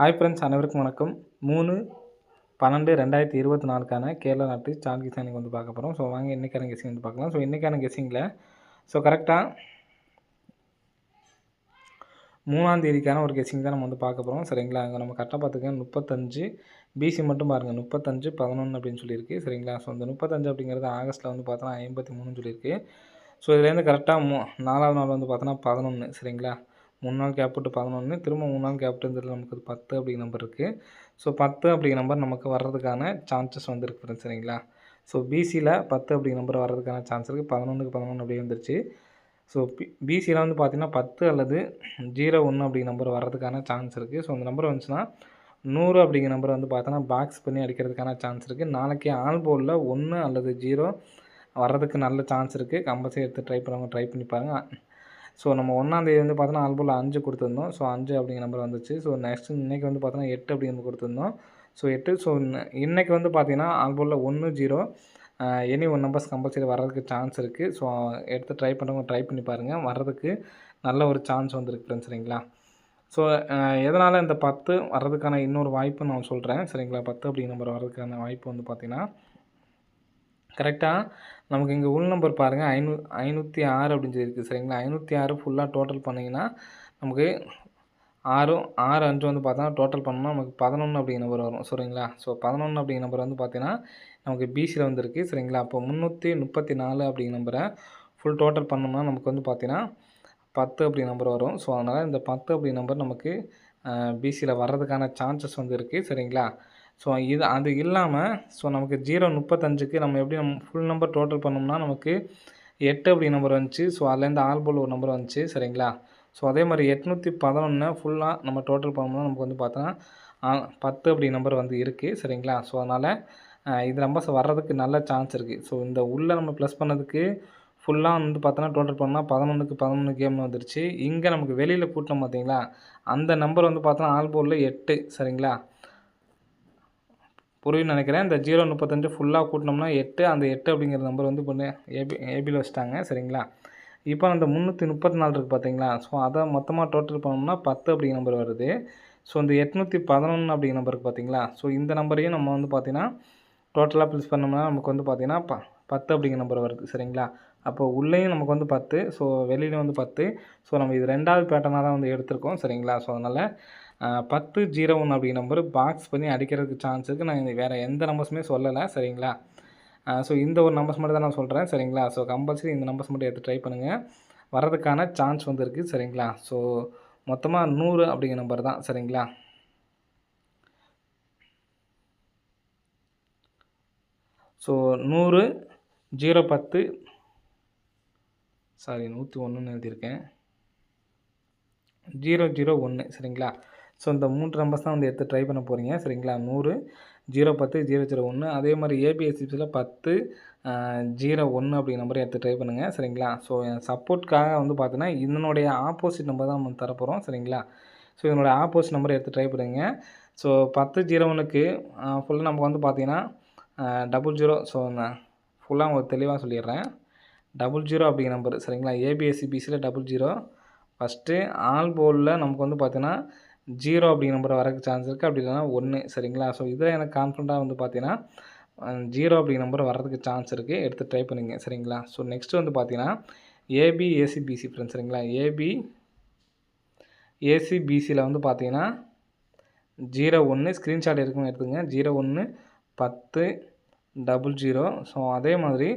Hi friends அனைவருக்கும் வணக்கம். மூணு பன்னெண்டு ரெண்டாயிரத்தி இருபத்தி நாலுக்கான கேரளா நாட்டு சால் கிசானிக்கு வந்து பார்க்க போகிறோம் ஸோ வாங்க இன்றைக்கான கெஸிங் வந்து பார்க்கலாம். ஸோ இன்றைக்கான கெஸிங்கில் ஸோ கரெக்டாக மூணாம் தேதிக்கான ஒரு கெஸிங் தான் நம்ம வந்து பார்க்க போகிறோம் சரிங்களா? அங்கே நம்ம கரெக்டாக பார்த்துக்க முப்பத்தஞ்சு பிசி மட்டும் பாருங்கள் முப்பத்தஞ்சு பதினொன்று அப்படின்னு சொல்லியிருக்கு. சரிங்களா? ஸோ அந்த முப்பத்தஞ்சு அப்படிங்கிறது ஆகஸ்ட்டில் வந்து பார்த்தோன்னா ஐம்பத்தி மூணுன்னு சொல்லியிருக்கு. ஸோ இதுலேருந்து கரெக்டாக மூ நாலாவது நாள் வந்து பார்த்தோன்னா பதினொன்று சரிங்களா? மூணு நாள் கேப் விட்டு பதினொன்று திரும்ப மூணு நாள் கேப் விட்டு நமக்கு அது பத்து அப்படிங்கிற நம்பர் இருக்குது ஸோ பத்து அப்படிங்கிற நம்பர் நமக்கு வர்றதுக்கான சான்சஸ் வந்துருக்கு ஃப்ரெண்ட்ஸ் சரிங்களா? ஸோ பிசியில் பத்து அப்படிங்கிற நம்பர் வர்றதுக்கான சான்ஸ் இருக்குது பதினொன்றுக்கு பதினொன்று அப்படி வந்துருச்சு. ஸோ பி பிசியில் வந்து பார்த்திங்கன்னா பத்து அல்லது ஜீரோ ஒன்று அப்படிங்கிற நம்பர் வர்றதுக்கான சான்ஸ் இருக்குது ஸோ அந்த நம்பர் வந்துச்சுன்னா நூறு அப்படிங்கிற நம்பர் வந்து பார்த்தோன்னா பாக்ஸ் பண்ணி அடிக்கிறதுக்கான சான்ஸ் இருக்குது நாளைக்கு ஆல் போலில் ஒன்று அல்லது ஜீரோ வர்றதுக்கு நல்ல சான்ஸ் இருக்குது கம்பல்சரி எடுத்து ட்ரை பண்ணுவாங்க ட்ரை பண்ணி பாருங்கள் ஸோ நம்ம ஒன்றாந்தேதி வந்து பார்த்தோன்னா ஆல் அஞ்சு கொடுத்துருந்தோம். ஸோ அஞ்சு அப்படிங்கிற நம்பர் வந்துச்சு. ஸோ நெக்ஸ்ட் இன்றைக்கி வந்து பார்த்தோன்னா எட்டு அப்படிங்கிற கொடுத்துருந்தோம். ஸோ எட்டு ஸோ இன்றைக்கி வந்து பார்த்தீங்கன்னா ஆல் ஒன்று zero any one numbers compulsory வர்றதுக்கு சான்ஸ் இருக்குது ஸோ எடுத்து ட்ரை பண்ணுறவங்க ட்ரை பண்ணி பாருங்கள் வர்றதுக்கு நல்ல ஒரு சான்ஸ் வந்துருக்கு ஃப்ரெண்ட்ஸ் சரிங்களா? ஸோ எதனால் இந்த பத்து வர்றதுக்கான இன்னொரு வாய்ப்பு நான் சொல்கிறேன் சரிங்களா? பத்து அப்படிங்கிற நம்பர் வர்றதுக்கான வாய்ப்பு வந்து பார்த்திங்கன்னா கரெக்டாக நமக்கு இங்கே உள் நம்பர் பாருங்கள் ஐநூ ஐநூற்றி ஆறு அப்படின்னு சொல்லியிருக்கு. சரிங்களா? ஐநூற்றி ஆறு ஃபுல்லாக டோட்டல் பண்ணிங்கன்னா நமக்கு ஆறும் ஆறு அஞ்சு வந்து பார்த்தோன்னா டோட்டல் பண்ணோம்னா நமக்கு பதினொன்று அப்படிங்கிற நம்பர் வரும். சரிங்களா? ஸோ பதினொன்று அப்படிங்கிற நம்பர் வந்து பார்த்தீங்கன்னா நமக்கு பிசியில் வந்துருக்கு. சரிங்களா? அப்போ முந்நூற்றி முப்பத்தி நாலு அப்படிங்கிற நம்பரை ஃபுல் டோட்டல் பண்ணோம்னா நமக்கு வந்து பார்த்தீங்கன்னா பத்து அப்படி நம்பர் வரும். ஸோ அதனால் இந்த பத்து அப்படி நம்பர் நமக்கு பிசியில் வர்றதுக்கான சான்சஸ் வந்து இருக்குது சரிங்களா? ஸோ இது அது இல்லாமல் ஸோ நமக்கு ஜீரோ முப்பத்தஞ்சுக்கு நம்ம எப்படி நம்ம ஃபுல் நம்பர் டோட்டல் பண்ணோம்னா நமக்கு எட்டு அப்படி நம்பர் வந்துச்சு. ஸோ அதுலேருந்து ஆல் போல் ஒரு நம்பர் வந்துச்சு சரிங்களா? ஸோ அதே மாதிரி எட்நூற்றி பதினொன்று ஃபுல்லாக நம்ம டோட்டல் பண்ணோம்னா நமக்கு வந்து பார்த்தோன்னா பத்து அப்படி நம்பர் வந்து இருக்குது சரிங்களா? ஸோ அதனால் இது நம்பர்ஸ் வர்றதுக்கு நல்ல சான்ஸ் இருக்குது ஸோ இந்த உள்ளே நம்ம ப்ளஸ் பண்ணதுக்கு ஃபுல்லாக வந்து பார்த்தோன்னா டோட்டல் பண்ணால் பதினொன்றுக்கு பதினொன்று கேம் வந்துருச்சு. இங்கே நமக்கு வெளியில் கூட்டினோம் பார்த்தீங்களா? அந்த நம்பர் வந்து பார்த்தோன்னா ஆல்போர்டில் எட்டு சரிங்களா? புரியும்னு நினைக்கிறேன். இந்த ஜீரோ முப்பத்தஞ்சு ஃபுல்லாக கூட்டினோம்னா எட்டு அந்த எட்டு அப்படிங்கிற நம்பர் வந்து பொண்ணு ஏபி ஏபியில் வச்சுட்டாங்க. சரிங்களா? இப்போ அந்த முந்நூற்றி முப்பத்தி நாலு இருக்குது பார்த்தீங்களா ஸோ அதை மொத்தமாக டோட்டல் பண்ணோம்னா பத்து அப்படிங்கிற நம்பர் வருது. ஸோ இந்த எட்நூற்றி பதினொன்று அப்படிங்கிற நம்பருக்கு பார்த்தீங்களா ஸோ இந்த நம்பரையும் நம்ம வந்து பார்த்திங்கன்னா டோட்டலாக ப்ளஸ் பண்ணோம்னா நமக்கு வந்து பார்த்திங்கன்னா ப பத்து அப்படிங்கிற நம்பர் வருது. சரிங்களா? அப்போ உள்ளேயும் நமக்கு வந்து பத்து ஸோ வெளியிலையும் வந்து பத்து. ஸோ நம்ம இது ரெண்டாவது பேட்டர்னாக தான் வந்து எடுத்திருக்கோம். சரிங்களா? ஸோ அதனால் பத்து ஜீரோ ஒன்று அப்படிங்கிற நம்பர் பாக்ஸ் பண்ணி அடிக்கிறதுக்கு சான்ஸ் இருக்குது நான் வேறு எந்த நம்பர்ஸுமே சொல்லலை சரிங்களா? ஸோ இந்த ஒரு நம்பர்ஸ் மட்டும் தான் நான் சொல்கிறேன் சரிங்களா? ஸோ கம்பல்சரி இந்த நம்பர்ஸ் மட்டும் எடுத்து ட்ரை பண்ணுங்கள் வர்றதுக்கான சான்ஸ் வந்துருக்கு சரிங்களா? ஸோ மொத்தமாக நூறு அப்படிங்கிற நம்பர் தான் சரிங்களா? ஸோ நூறு ஜீரோ பத்து சாரி நூற்றி ஒன்றுன்னு எழுதியிருக்கேன். ஜீரோ ஜீரோ ஒன்று சரிங்களா? ஸோ இந்த மூன்று நம்பர்ஸ் தான் வந்து எடுத்து ட்ரை பண்ண போகிறீங்க சரிங்களா? நூறு ஜீரோ பத்து ஜீரோ ஜீரோ ஒன்று அதே மாதிரி ஏபிஎஸ்சிபிஸில் பத்து ஜீரோ ஒன்று அப்படிங்கிற நம்பரை எடுத்து ட்ரை பண்ணுங்கள் சரிங்களா? ஸோ என் சப்போர்ட்காக வந்து பார்த்தீங்கன்னா இதனுடைய ஆப்போசிட் நம்பர் தான் நம்ம தரப்போகிறோம் சரிங்களா? ஸோ இதனுடைய ஆப்போசிட் நம்பரை எடுத்து ட்ரை பண்ணுங்கள் ஸோ பத்து ஜீரோ ஒன்றுக்கு ஃபுல்லாக நமக்கு வந்து பார்த்திங்கன்னா டபுள் ஜீரோ ஸோ ஃபுல்லாக உங்களுக்கு தெளிவாக சொல்லிடுறேன். டபுள் ஜீரோ அப்படிங்கிற நம்பர் சரிங்களா? ஏபிஎஸ்சி பிசியில் டபுள் ஜீரோ ஃபஸ்ட்டு ஆல் போலில் நமக்கு வந்து பார்த்தீங்கன்னா ஜீரோ அப்படிங்கிற நம்பர் வரக்கு சான்ஸ் இருக்குது அப்படி இல்லைனா ஒன்று சரிங்களா? ஸோ இதில் எனக்கு கான்ஃபிடண்ட்டாக வந்து பார்த்தீங்கன்னா ஜீரோ அப்படிங்கிற நம்பர் வர்றதுக்கு சான்ஸ் இருக்குது எடுத்து ட்ரை பண்ணுங்க. சரிங்களா? ஸோ நெக்ஸ்ட் வந்து பார்த்தீங்கன்னா ஏபி ஏசிபிசி ஃப்ரெண்ட்ஸ் சரிங்களா? ஏபி ஏசிபிசியில் வந்து பார்த்தீங்கன்னா ஜீரோ ஒன்று ஸ்க்ரீன்ஷாட் இருக்குன்னு எடுத்துங்க ஜீரோ ஒன்று பத்து டபுள் ஜீரோ ஸோ அதே மாதிரி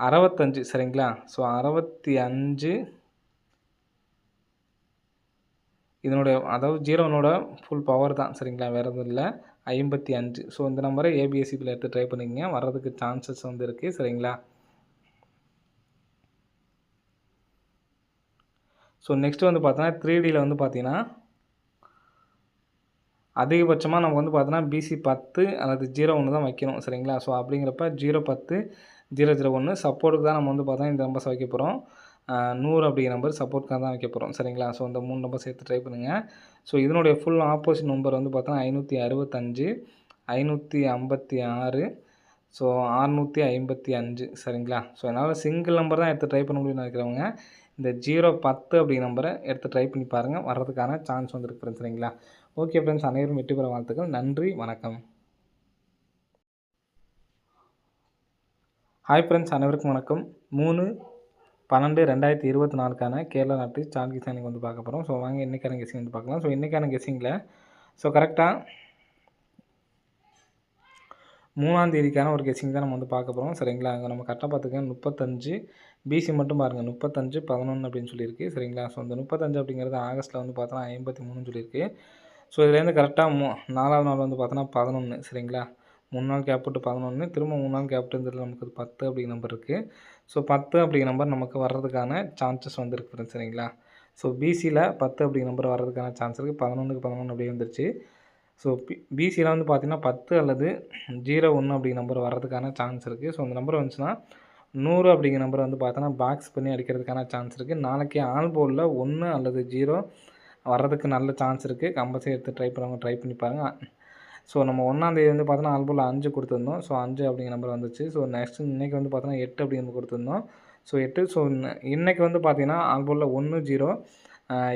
அறுபத்தஞ்சு. சரிங்களா? ஸோ அறுபத்தி அஞ்சு இதனுடைய அதாவது ஜீரோனோட ஃபுல் பவர் தான். சரிங்களா? வேறு எதுவும் இல்லை. ஐம்பத்தி அஞ்சு. ஸோ இந்த நம்பரை ஏபிஎஸ்சிபியில் எடுத்து ட்ரை பண்ணிக்கங்க. வர்றதுக்கு சான்சஸ் வந்து இருக்குது சரிங்களா? ஸோ நெக்ஸ்ட் வந்து பார்த்தோன்னா த்ரீ டியில் வந்து பார்த்தீங்கன்னா அதிகபட்சமாக நம்ம வந்து பார்த்தோன்னா பிசி பத்து அல்லது ஜீரோ ஒன்று தான் வைக்கணும். சரிங்களா? ஸோ அப்படிங்கிறப்ப ஜீரோ பத்து ஜீரோ ஜீரோ ஒன்று சப்போர்ட்டுக்கு தான் நம்ம வந்து பார்த்தோன்னா இந்த நம்பர்ஸ் வைக்க போகிறோம் நூறு அப்படிங்கிற நம்பர் சப்போர்ட்காக தான் வைக்க போகிறோம் சரிங்களா? ஸோ அந்த மூணு நம்பர் சேர்த்து ட்ரை பண்ணுங்கள் ஸோ இதனுடைய ஃபுல் ஆப்போசிட் நம்பர் வந்து பார்த்தோன்னா ஐநூற்றி அறுபத்தஞ்சு ஐநூற்றி ஐம்பத்தி ஆறு ஸோ அறுநூற்றி ஐம்பத்தி அஞ்சு. சரிங்களா? ஸோ என்னால் சிங்கிள் நம்பர் தான் எடுத்து ட்ரை பண்ண முடியும்னு நினைக்கிறவங்க இந்த ஜீரோ பத்து அப்படிங்கிற நம்பரை எடுத்து ட்ரை பண்ணி பாருங்கள் வர்றதுக்கான சான்ஸ் வந்துருக்கு ஃப்ரெண்ட்ஸ் சரிங்களா? ஓகே ஃப்ரெண்ட்ஸ் அனைவரும் வெற்றி பெற வாழ்த்துக்கள். நன்றி. வணக்கம். ஹாய் ஃப்ரெண்ட்ஸ் அனைவருக்கும் வணக்கம். மூணு பன்னெண்டு ரெண்டாயிரத்தி இருபத்தி நாலுக்கான கேரளா நாட்டு சால் கிசானிங் வந்து பார்க்க போகிறோம் ஸோ வாங்க இன்றைக்கான கெஸிங் வந்து பார்க்கலாம். ஸோ இன்றைக்கான கெஸிங்கில் ஸோ கரெக்டாக மூணாம் தேதிக்கான ஒரு கெஸிங் தான் நம்ம வந்து பார்க்க போகிறோம் சரிங்களா? அங்கே நம்ம கரெக்டாக பார்த்துக்கோங்க முப்பத்தஞ்சு பிசி மட்டும் பாருங்கள் முப்பத்தஞ்சு பதினொன்று அப்படின்னு சொல்லியிருக்கு. சரிங்களா? ஸோ இந்த முப்பத்தஞ்சு அப்படிங்கிறது ஆகஸ்ட்டில் வந்து பார்த்தோன்னா ஐம்பத்தி மூணுன்னு சொல்லியிருக்கு. ஸோ இதுலேருந்து கரெக்டாக மூ நாலாவது நாள் வந்து பார்த்தோன்னா பதினொன்று சரிங்களா? மூணு நாள் கேப் விட்டு பதினொன்று திரும்ப மூணு நாள் கேப் விட்டு நமக்கு பத்து அப்படிங்கிற நம்பர் இருக்குது ஸோ பத்து அப்படிங்கிற நம்பர் நமக்கு வர்றதுக்கான சான்சஸ் வந்துருக்கு ஃப்ரெண்ட்ஸ் சரிங்களா? ஸோ பிசியில் பத்து அப்படிங்கிற நம்பர் வர்றதுக்கான சான்ஸ் இருக்குது பதினொன்றுக்கு பதினொன்று அப்படியே வந்துருச்சு. ஸோ பி பிசியில் வந்து பார்த்திங்கன்னா பத்து அல்லது ஜீரோ ஒன்று அப்படிங்கிற நம்பர் வர்றதுக்கான சான்ஸ் இருக்குது ஸோ அந்த நம்பர் வந்துச்சுன்னா நூறு அப்படிங்கிற நம்பர் வந்து பார்த்தோன்னா பாக்ஸ் பண்ணி அடிக்கிறதுக்கான சான்ஸ் இருக்குது நாளைக்கு ஆல் போலில் ஒன்று அல்லது ஜீரோ வர்றதுக்கு நல்ல சான்ஸ் இருக்குது கம்பல்சரி எடுத்து ட்ரை பண்ணுவாங்க ட்ரை பண்ணி பாருங்கள் ஸோ நம்ம ஒன்றாந்தேதி வந்து பார்த்தோன்னா ஆல்போல் அஞ்சு கொடுத்துருந்தோம். ஸோ அஞ்சு அப்படிங்கிற நம்பர் வந்துச்சு. ஸோ நெக்ஸ்ட் இன்றைக்கி வந்து பார்த்தோன்னா எட்டு அப்படிங்கிற கொடுத்துருந்தோம். ஸோ எட்டு ஸோ இன்றைக்கி வந்து பார்த்தீங்கன்னா ஆல்போலில் ஒன்று zero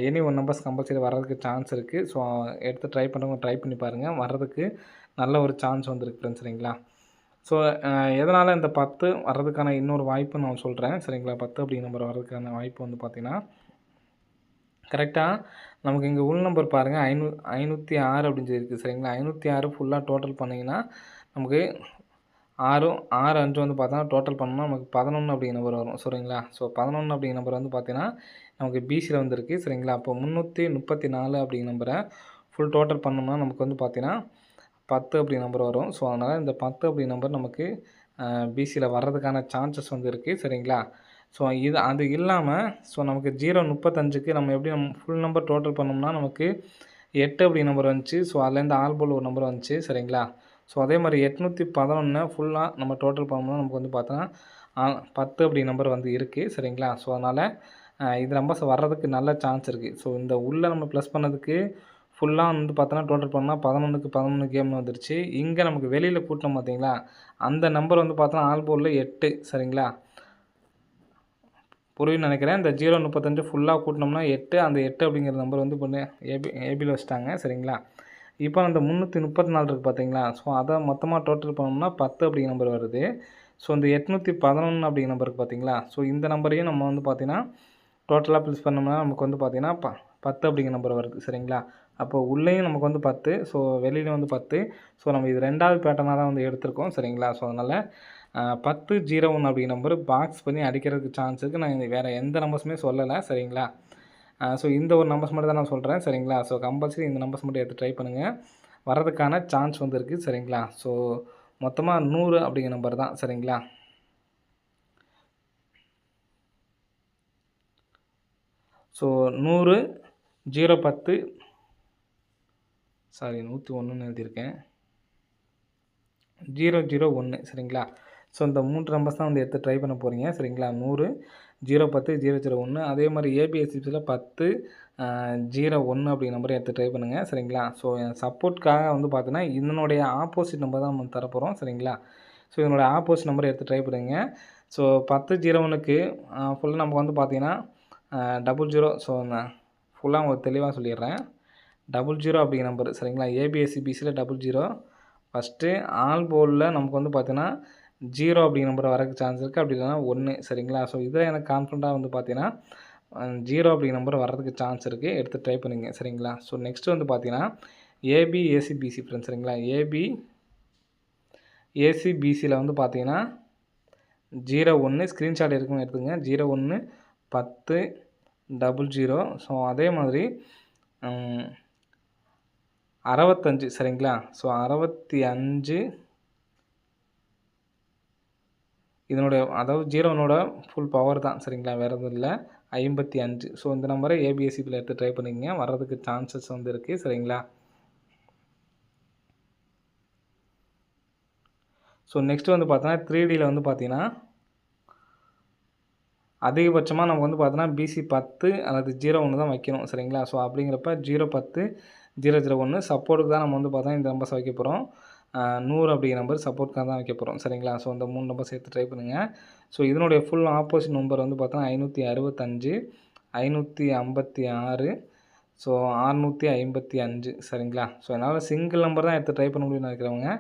any one numbers compulsory வர்றதுக்கு சான்ஸ் இருக்குது ஸோ எடுத்து ட்ரை பண்ணுறவங்க ட்ரை பண்ணி பாருங்கள் வர்றதுக்கு நல்ல ஒரு சான்ஸ் வந்துருக்கு ஃப்ரெண்ட்ஸ் சரிங்களா? ஸோ எதனால் இந்த பத்து வர்றதுக்கான இன்னொரு வாய்ப்பு நான் சொல்கிறேன் சரிங்களா? பத்து அப்படிங்கிற நம்பர் வர்றதுக்கான வாய்ப்பு வந்து பார்த்திங்கன்னா கரெக்டாக நமக்கு இங்கே உள் நம்பர் பாருங்கள் ஐநூ ஐநூற்றி ஆறு அப்படின்னு சொல்லியிருக்கு சரிங்களா? ஐநூற்றி ஆறு ஃபுல்லாக டோட்டல் பண்ணிங்கன்னா நமக்கு ஆறும் ஆறு அஞ்சு வந்து பார்த்தோன்னா டோட்டல் பண்ணோம்னா நமக்கு பதினொன்று அப்படிங்கிற நம்பர் வரும் சரிங்களா? ஸோ பதினொன்று அப்படிங்கிற நம்பர் வந்து பார்த்தீங்கன்னா நமக்கு பிசியில் வந்துருக்கு சரிங்களா? அப்போ முந்நூற்றி முப்பத்தி நாலு அப்படிங்கிற நம்பரை ஃபுல் டோட்டல் பண்ணோம்னா நமக்கு வந்து பார்த்தீங்கன்னா பத்து அப்படி நம்பர் வரும். ஸோ அதனால் இந்த பத்து அப்படி நம்பர் நமக்கு பிசியில் வர்றதுக்கான சான்சஸ் வந்து இருக்குது சரிங்களா? ஸோ இது அது இல்லாமல் ஸோ நமக்கு ஜீரோ முப்பத்தஞ்சுக்கு நம்ம எப்படி நம்ம ஃபுல் நம்பர் டோட்டல் பண்ணோம்னா நமக்கு எட்டு அப்படி நம்பர் வந்துச்சு. ஸோ அதுலேருந்து ஆல்போல் ஒரு நம்பர் வந்துச்சு சரிங்களா? ஸோ அதே மாதிரி எட்நூற்றி பதினொன்று ஃபுல்லாக நம்ம டோட்டல் பண்ணோம்னா நமக்கு வந்து பார்த்தோன்னா பத்து அப்படி நம்பர் வந்து இருக்குது சரிங்களா? ஸோ அதனால் இது நம்பர்ஸ் வர்றதுக்கு நல்ல சான்ஸ் இருக்குது ஸோ இந்த உள்ளே நம்ம ப்ளஸ் பண்ணதுக்கு ஃபுல்லாக வந்து பார்த்தோன்னா டோட்டல் பண்ணால் பதினொன்றுக்கு பதினொன்று கேம் வந்துருச்சு. இங்கே நமக்கு வெளியில் கூட்டினோம் பார்த்தீங்களா அந்த நம்பர் வந்து பார்த்தோன்னா ஆல்போலில் எட்டு சரிங்களா? புரியும்னு நினைக்கிறேன். இந்த ஜீரோ முப்பத்தஞ்சு ஃபுல்லாக கூட்டினோம்னா எட்டு. அந்த எட்டு அப்படிங்கிற நம்பர் வந்து பண்ணு ஏபி ஏபியில் வச்சுட்டாங்க. சரிங்களா? இப்போ அந்த முந்நூற்றி முப்பத்தி நாலு இருக்குது பார்த்தீங்களா ஸோ அதை மொத்தமாக டோட்டல் பண்ணோம்னா பத்து அப்படிங்கிற நம்பர் வருது. ஸோ இந்த எட்நூற்றி பதினொன்று அப்படிங்கிற நம்பருக்கு பார்த்தீங்களா ஸோ இந்த நம்பரையும் நம்ம வந்து பார்த்திங்கன்னா டோட்டலாக ப்ளஸ் பண்ணோம்னா நமக்கு வந்து பார்த்திங்கன்னா ப பத்து அப்படிங்கிற நம்பர் வருது. சரிங்களா? அப்போ உள்ளேயும் நமக்கு வந்து பத்து. ஸோ வெளியிலையும் வந்து பத்து. ஸோ நம்ம இது ரெண்டாவது பேட்டர்னாக தான் வந்து எடுத்திருக்கோம். சரிங்களா? ஸோ அதனால் பத்து ஜீரோ ஒன் அப்படிங்கிற நம்பர் பாக்ஸ் பண்ணி அடிக்கிறதுக்கு சான்ஸ் இருக்குது நான் வேறு எந்த நம்பர்ஸுமே சொல்லலை சரிங்களா? ஸோ இந்த ஒரு நம்பர்ஸ் மட்டும் தான் நான் சொல்கிறேன் சரிங்களா? ஸோ கம்பல்சரி இந்த நம்பர்ஸ் மட்டும் எடுத்து ட்ரை பண்ணுங்கள் வரதுக்கான சான்ஸ் வந்துருக்கு சரிங்களா? ஸோ மொத்தமாக நூறு அப்படிங்கிற நம்பர் தான் சரிங்களா? ஸோ நூறு ஜீரோ பத்து சாரி நூற்றி ஒன்றுன்னு எழுதியிருக்கேன். ஜீரோ ஜீரோ ஒன்று சரிங்களா? ஸோ இந்த மூன்று நம்பர்ஸ் தான் வந்து எடுத்து ட்ரை பண்ண போகிறீங்க சரிங்களா? நூறு ஜீரோ பத்து ஜீரோ ஜீரோ ஒன்று அதே மாதிரி ஏபிஎஸ்சிபிஸில் பத்து ஜீரோ ஒன்று அப்படிங்கிற நம்பரை எடுத்து ட்ரை பண்ணுங்கள் சரிங்களா? ஸோ என் சப்போர்ட்காக வந்து பார்த்தீங்கன்னா இதனுடைய ஆப்போசிட் நம்பர் தான் நம்ம தரப்போகிறோம் சரிங்களா? ஸோ இதனுடைய ஆப்போசிட் நம்பரை எடுத்து ட்ரை பண்ணுங்கள் ஸோ பத்து ஜீரோ ஒன்றுக்கு ஃபுல்லாக நமக்கு வந்து பார்த்திங்கன்னா டபுள் ஜீரோ ஸோ நான் ஃபுல்லாக உங்களுக்கு தெளிவாக சொல்லிடுறேன். டபுள் ஜீரோ அப்படிங்கிற நம்பர் சரிங்களா? ஏபிஎஸ்சிபிசியில் டபுள் ஜீரோ ஃபஸ்ட்டு ஆல் போலில் நமக்கு வந்து பார்த்தீங்கன்னா ஜீரோ அப்படிங்கிற நம்பர் வரக்கு சான்ஸ் இருக்குது அப்படி இல்லைனா ஒன்று சரிங்களா? ஸோ இதில் எனக்கு கான்ஃபிடண்ட்டாக வந்து பார்த்தீங்கன்னா ஜீரோ அப்படிங்கிற நம்பர் வர்றதுக்கு சான்ஸ் இருக்குது எடுத்து ட்ரை பண்ணுங்க. சரிங்களா? ஸோ நெக்ஸ்ட்டு வந்து பார்த்தீங்கன்னா ஏபி ஏசிபிசி ஃப்ரெண்ட்ஸ் சரிங்களா? ஏபி ஏசிபிசியில் வந்து பார்த்தீங்கன்னா ஜீரோ ஒன்று ஸ்க்ரீன்ஷாட் இருக்குன்னு எடுத்துங்க ஜீரோ ஒன்று பத்து டபுள் ஜீரோ ஸோ அதே மாதிரி அறுபத்தஞ்சு. சரிங்களா? ஸோ அறுபத்தி அஞ்சு இதனுடைய அதாவது ஜீரோனோட ஃபுல் பவர் தான். சரிங்களா? வேறு எதுவும் இல்லை. ஐம்பத்தி அஞ்சு. ஸோ இந்த நம்பரை ஏபிஎஸ்சிபியில் எடுத்து ட்ரை பண்ணிக்கங்க. வர்றதுக்கு சான்சஸ் வந்து இருக்குது சரிங்களா? ஸோ நெக்ஸ்ட்டு வந்து பார்த்தோன்னா த்ரீ டியில் வந்து பார்த்தீங்கன்னா அதிகபட்சமாக நம்ம வந்து பார்த்தோன்னா பிசி பத்து அல்லது ஜீரோ ஒன்று தான் வைக்கணும். சரிங்களா? ஸோ அப்படிங்கிறப்ப ஜீரோ பத்து ஜீரோ ஜீரோ ஒன்று சப்போர்ட்டுக்கு தான் நம்ம வந்து பார்த்தோன்னா இந்த நம்பர்ஸ் வைக்க போகிறோம் நூறு அப்படிங்கிற நம்பர் சப்போர்ட்காக தான் வைக்க போகிறோம் சரிங்களா? ஸோ அந்த மூணு நம்பர் சேர்த்து ட்ரை பண்ணுங்கள் ஸோ இதனுடைய ஃபுல் ஆப்போசிட் நம்பர் வந்து பார்த்தோன்னா ஐநூற்றி அறுபத்தஞ்சு ஐநூற்றி ஐம்பத்தி ஆறு ஸோ அறுநூற்றி ஐம்பத்தி அஞ்சு. சரிங்களா? ஸோ என்னால் சிங்கிள் நம்பர் தான் எடுத்து ட்ரை பண்ண முடியும்னு நினைக்கிறவங்க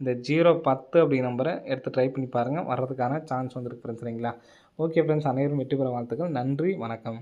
இந்த ஜீரோ பத்து அப்படிங்கிற நம்பரை எடுத்து ட்ரை பண்ணி பாருங்கள் வர்றதுக்கான சான்ஸ் வந்துருக்கு ஃப்ரெண்ட்ஸ் சரிங்களா? ஓகே ஃப்ரெண்ட்ஸ் அனைவரும் வெற்றி பெற வாழ்த்துக்கள். நன்றி வணக்கம்.